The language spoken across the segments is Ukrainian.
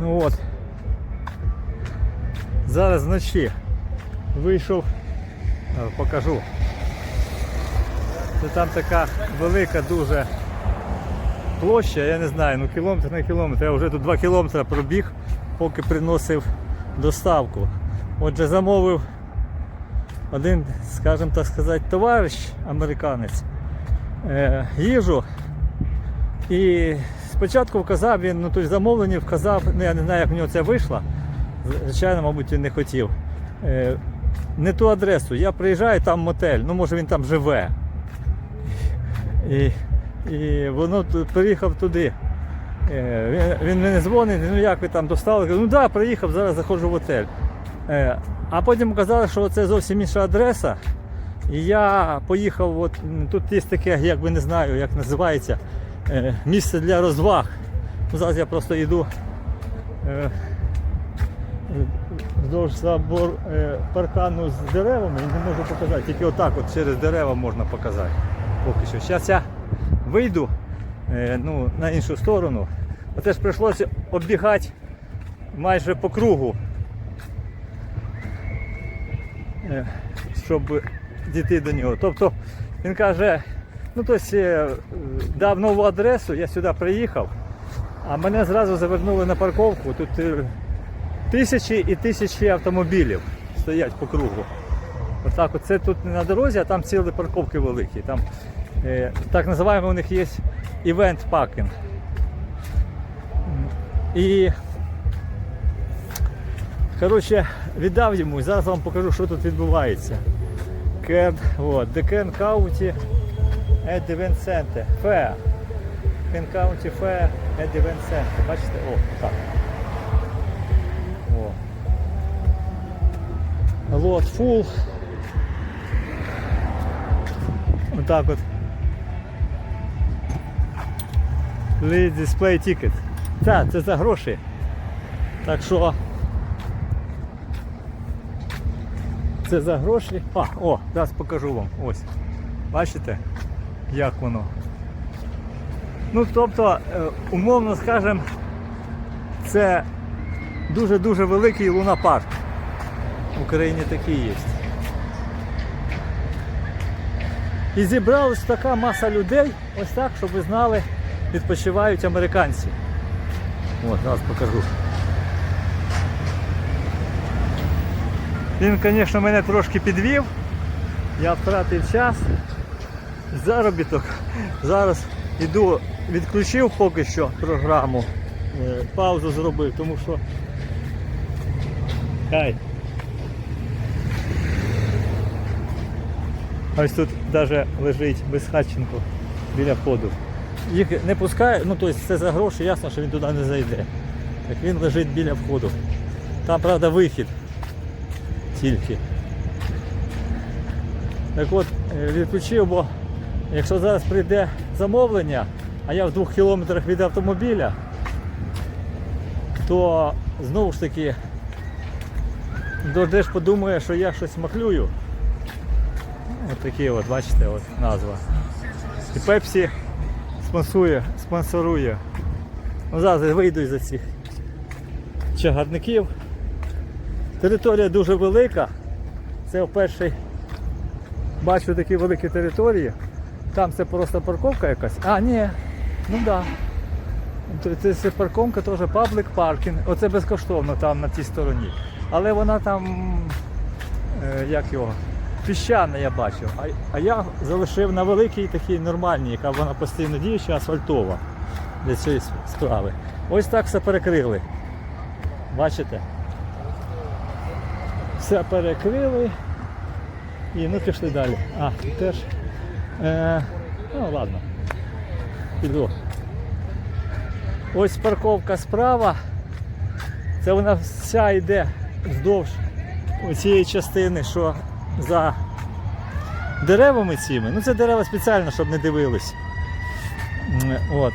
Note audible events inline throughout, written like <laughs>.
Ну от. Зараз вночі вийшов, е, покажу. Це там така велика дуже площа, я не знаю, ну кілометр на кілометр. Я вже тут 2 кілометри пробіг, поки приносив доставку. Отже, замовив один, скажімо так сказати, товариш американець е, їжу. І спочатку вказав він, ну той замовлення вказав, ну я не знаю, як в нього це вийшло. Звичайно, мабуть, він не хотів. Е, не ту адресу. Я приїжджаю, там мотель, ну може він там живе. І, і воно приїхав туди. Е, Він, мені дзвонить, ну як ви там достали? Ну так, да, приїхав, зараз заходжу в готель. Е, А потім казали, що це зовсім інша адреса. І я поїхав, от, тут є таке, як би не знаю, як називається, місце для розваг. Ну, Зараз я просто йду е, вздовж забор е, паркану з деревами і не можу показати. Тільки отак от через дерева можна показати. Поки що. Зараз я вийду е, ну, на іншу сторону. Оце ж прийшлося оббігати майже по кругу. Е, щоб дійти до нього. Тобто він каже, ну тобто дав нову адресу, я сюди приїхав, а мене зразу завернули на парковку. Тут е, тисячі і тисячі автомобілів стоять по кругу. Отак, от це тут не на дорозі, а там цілі парковки великі. Там е, так називаємо у них є івент паркінг. І Коротше, віддав йому зараз вам покажу, що тут відбувається. Кен, от, The Ken Fair. Ken County Fair at Event Center. Бачите? О, так. О. Лот full. Отак от. Please display ticket. Так, це за гроші. Так що Це за гроші. А, о, зараз покажу вам. Ось. Бачите, як воно. Ну, тобто, е, умовно скажемо, це дуже-дуже великий лунапарк. В Україні такий є. І зібралась така маса людей, ось так, щоб ви знали, відпочивають американці. От, зараз покажу. Він, звісно, мене трошки підвів. Я втратив час, заробіток. Зараз іду, відключив поки що програму, е, паузу зробив, тому що. Хай. Ось тут навіть лежить безхатченко біля входу. Їх не пускає, ну тобто це за гроші, ясно, що він туди не зайде. Так він лежить біля входу. Там, правда, вихід тільки. Так от, е, відключив, бо якщо зараз прийде замовлення, а я в двох кілометрах від автомобіля, то знову ж таки дождеш подумає, що я щось махлюю. Ось такі от, бачите, от назва. І Пепсі спонсує, спонсорує. Ну, зараз вийду із цих чагарників. Територія дуже велика. Це вперше бачу такі великі території. Там це просто парковка якась. А, ні. Ну так. Да. Це, це парковка теж паблік паркінг. Оце безкоштовно там на тій стороні. Але вона там, е, як його, піщана я бачив. А, а я залишив на великій такій нормальній, яка вона постійно діюча, асфальтова для цієї справи. Ось так все перекрили. Бачите? все перекрили і ну пішли далі. А, теж. Е, ну ладно. Піду. Ось парковка справа. Це вона вся йде вздовж цієї частини, що за деревами цими. Ну це дерева спеціально, щоб не дивились. От.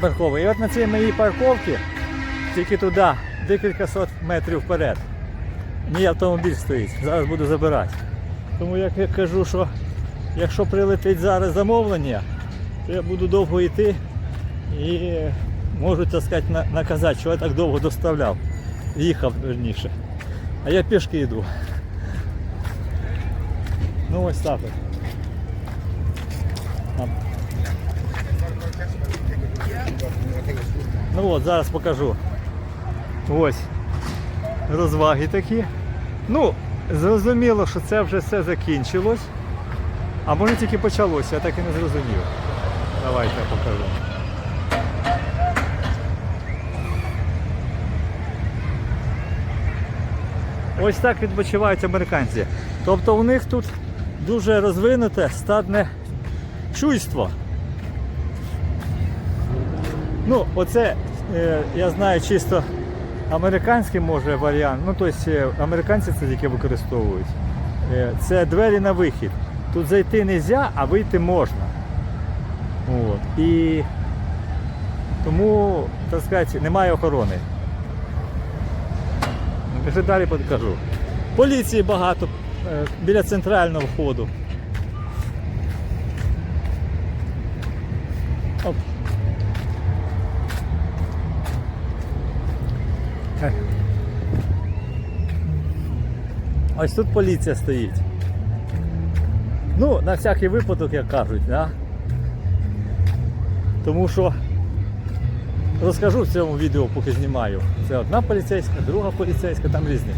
Паркова. І от на цій моїй парковці, тільки туди, декілька сот метрів вперед. Мій автомобіль стоїть, зараз буду забирати. Тому як я кажу, що якщо прилетить зараз замовлення, то я буду довго йти і можуть так сказати, наказати, що я так довго доставляв. Їхав верніше. А я пішки йду. Ну ось так Ну от, зараз покажу. Ось. Розваги такі. Ну, зрозуміло, що це вже все закінчилось. А може тільки почалося, я так і не зрозумів. Давайте я покажу. Ось так відпочивають американці. Тобто у них тут дуже розвинуте стадне чуйство. Ну, оце е, я знаю чисто американський може варіант. Ну, тобто американці це тільки використовують. Е, це двері на вихід. Тут зайти не можна, а вийти можна. От. І тому, так сказати, немає охорони. Вже далі покажу. Поліції багато е, біля центрального входу. Оп. Е. Ось тут поліція стоїть. Ну, на всякий випадок, як кажуть, да? Тому що розкажу в цьому відео, поки знімаю. Це одна поліцейська, друга поліцейська, там різні.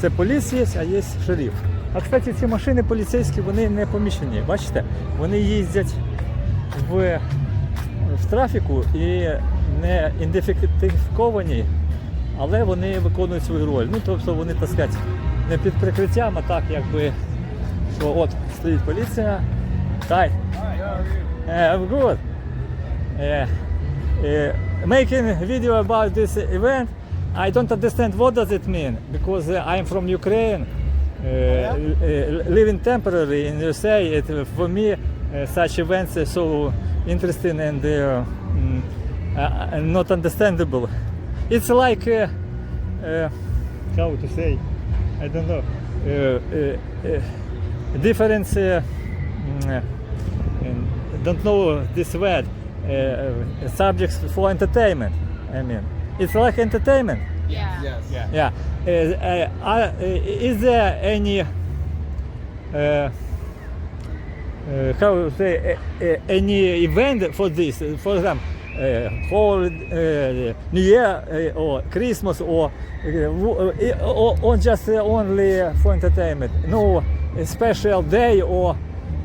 Це поліс є, а є шериф. А кстати, ці машини поліцейські вони не поміщені. Бачите, вони їздять в, в трафіку і не ідентифіковані, але вони виконують свою роль. Ну, тобто вони, так сказати, не під прикриттям, а так якби, що от стоїть поліція. Тай. Uh, I'm good. Uh, uh, making video about this event, I don't understand what does it mean because uh, I'm from Ukraine, uh, uh, living temporarily in USA. It, for me, uh, such events are so interesting and uh, mm, uh, uh, not understandable. It's like uh, uh, how to say, I don't know, uh, uh, uh, different. Uh, mm, uh, don't know this word uh, subjects for entertainment i mean it's like entertainment Yeah. Yes. Yeah. yeah uh, uh, are- uh, is there any uh, uh, how to say uh, uh, any event for this for example uh, for uh, New Year uh, or Christmas or, uh, w- uh, or, or just uh, only for entertainment no special day or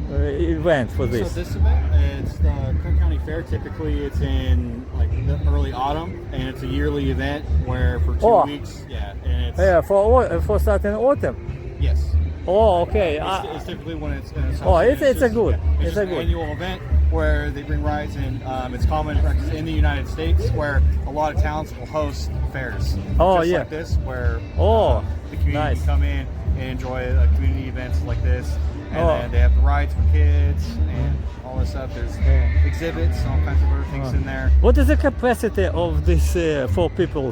uh, event for this So this event, it's the Cook County Fair. Typically, it's in like the early autumn, and it's a yearly event where for two Oh. weeks, yeah, and it's Yeah, for for starting autumn. yes. Oh, okay. It's, Uh, it's typically when it's in a Oh, it's- it's a just- good- yeah, it's just a an good. annual event where they bring rides, and um, it's common practice in the United States where a lot of towns will host fairs. Oh, just yeah. like this, where Oh, um, the community nice. come in and enjoy uh, community events like this, and Oh. then they have the rides for kids and all this stuff. There's Yeah. exhibits, all kinds of other things Oh. in there. what is the capacity of this uh, for people?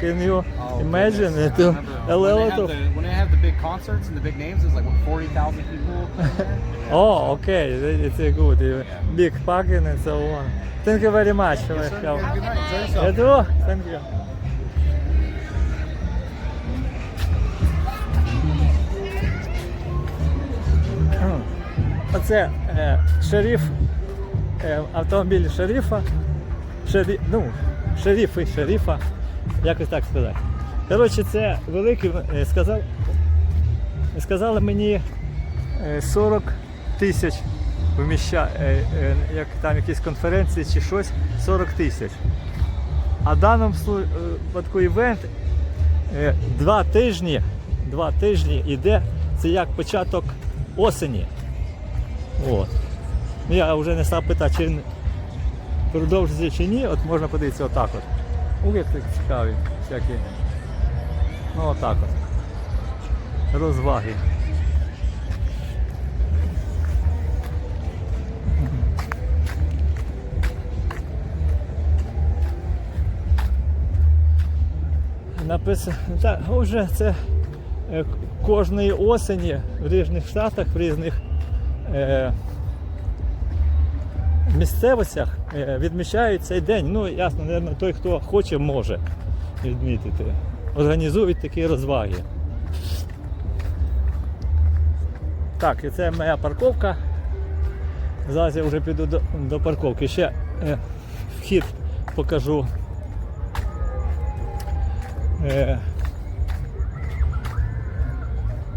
Can you Oh, imagine goodness. it? I uh, A when, they lot have of. the, when they have the big concerts and the big names, it's like what forty thousand people. <laughs> Yeah. Oh, okay. It's a good. uh, Big parking and so on. Thank you very much. Yes, sir. Have a good night. Enjoy You yourself. Thank you. Оце е, шериф, е, автомобіль шерифа, шері, ну, шерифи шерифа, якось так сказати. Коротше, це великий, е, сказав, сказали мені е, 40 тисяч вміща, е, е, як там якісь конференції чи щось, 40 тисяч. А в даному е, випадку івент е, два тижні, два тижні іде, це як початок осені. От. Ну, Я вже не став питати, чи продовжиться чи ні, от можна подивитися отак от. Ух, як так цікаві всякі. Ну отак от. Розваги. Написано, так, вже це е, кожної осені в різних штатах, в різних місцевостях е, відмічають цей день. Ну, ясно, мабуть, той, хто хоче, може відмітити. Організують такі розваги. Так, і це моя парковка. Зараз я вже піду до, до парковки. Ще е, вхід покажу. Е,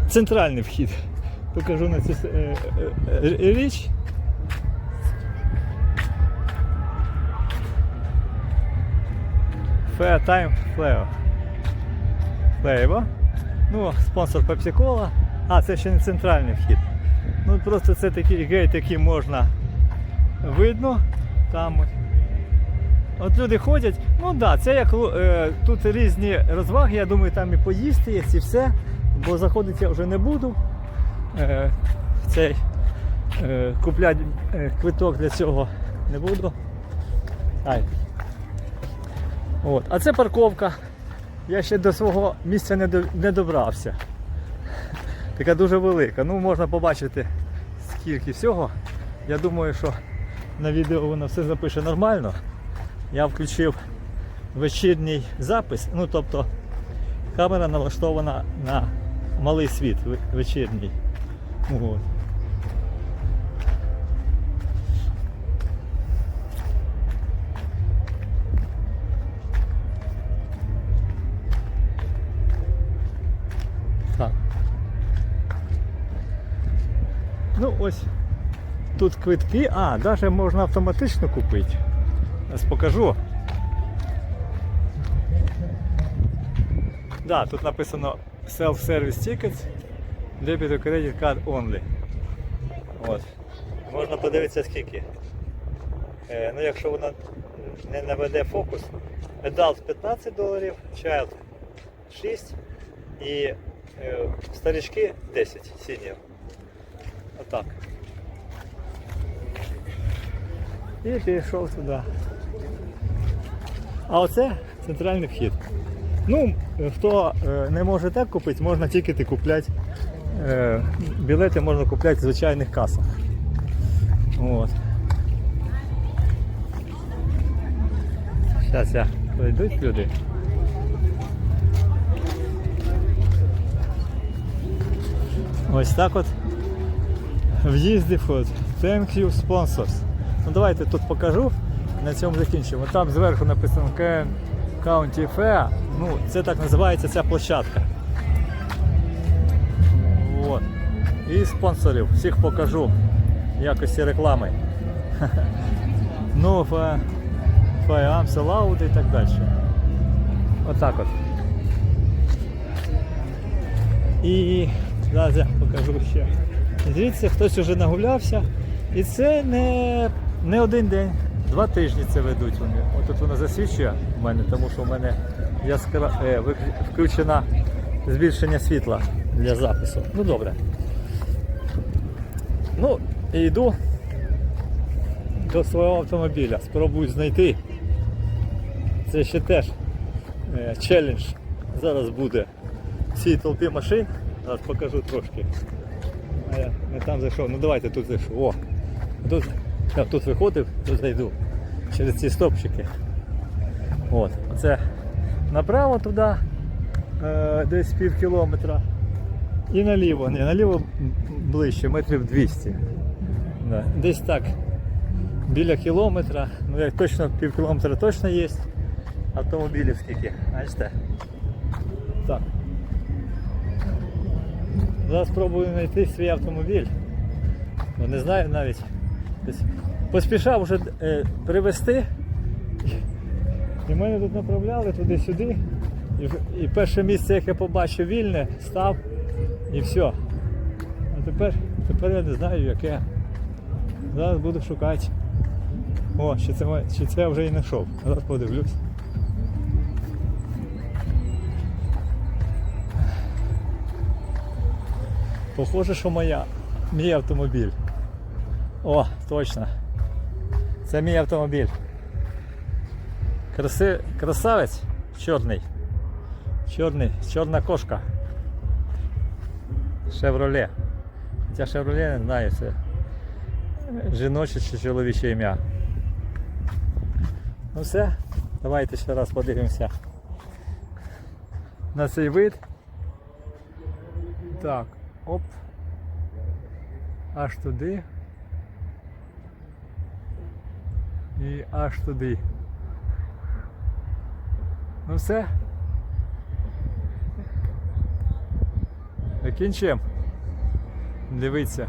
центральний вхід. Покажу на цю е, е, е, річ. Fair Time Flavor. Flavor. Ну, спонсор Pepsi-Cola. А, це ще не центральний вхід. Ну просто це такий гейт, який можна видно. Там. От люди ходять, ну так, да, це як е, тут різні розваги, я думаю, там і поїсти є, і все, бо заходити я вже не буду. Е, цей е, купляти е, квиток для цього не буду. Ай. От. А це парковка. Я ще до свого місця не, до, не добрався. Така дуже велика. Ну, можна побачити скільки всього. Я думаю, що на відео воно все запише нормально. Я включив вечірній запис, ну тобто камера налаштована на малий світ вечірній. От. Ну ось тут квитки, а, навіть можна автоматично купити. Зараз покажу. Да, тут написано Self-Service Tickets, Or Credit Card Only. От. Можна подивитися скільки. Е, ну, якщо вона не наведе фокус, Adult 15 доларів, Child 6 і е, старички 10 senior. Отак. І пішов туди. А оце центральний вхід. Ну, хто е, не може так купити, можна тільки купляти. Е, білети можна купляти в звичайних касах. От. Зараз я пройдуть люди. Ось так от в'їзд і вход. Thank you sponsors. Ну давайте тут покажу. На цьому закінчимо. Там зверху написано County Fair. Ну, це так називається ця площадка. І спонсорів. Всіх покажу в якості реклами. <laughs> Ну, фа- Firearms і так далі. Отак от. І зараз я покажу ще. Дивіться, хтось вже нагулявся. І це не, не один день, два тижні це ведуть вони. От тут воно засвідчує в мене, тому що в мене яскра... е, включено збільшення світла для запису. Ну добре. Ну, і йду до свого автомобіля. Спробую знайти. Це ще теж е, челендж зараз буде в цій толпі машин. Зараз покажу трошки. А я не там зайшов. Ну давайте тут зайшов. О! Тут, я тут виходив, тут зайду. Через ці стопчики. От. Оце направо туди, е, десь пів кілометра. І наліво. Ні, наліво ближче, метрів 200. Да. Десь так. Біля кілометра. Ну як точно пів кілометра точно є. Автомобілів скільки. Бачите? Так. Зараз спробую знайти свій автомобіль. Бо не знаю навіть. Поспішав вже е, привезти. І мене тут направляли туди-сюди. І, і перше місце, яке побачив вільне, став і все. А тепер, тепер я не знаю яке. Зараз буду шукати. О, чи це, чи це я вже і знайшов. Зараз подивлюсь. Похоже, що моя. Мій автомобіль. О, точно. Це мій автомобіль. Краси... Красавець чорний. Чорний, чорна кошка. Шевроле. Хоча Шевроле не знаю, це жіноче чи чоловіче ім'я. Ну все, давайте ще раз подивимося на цей вид. Так, оп. Аж туди. І аж туди. Ну все. Закінчуємо. Дивіться.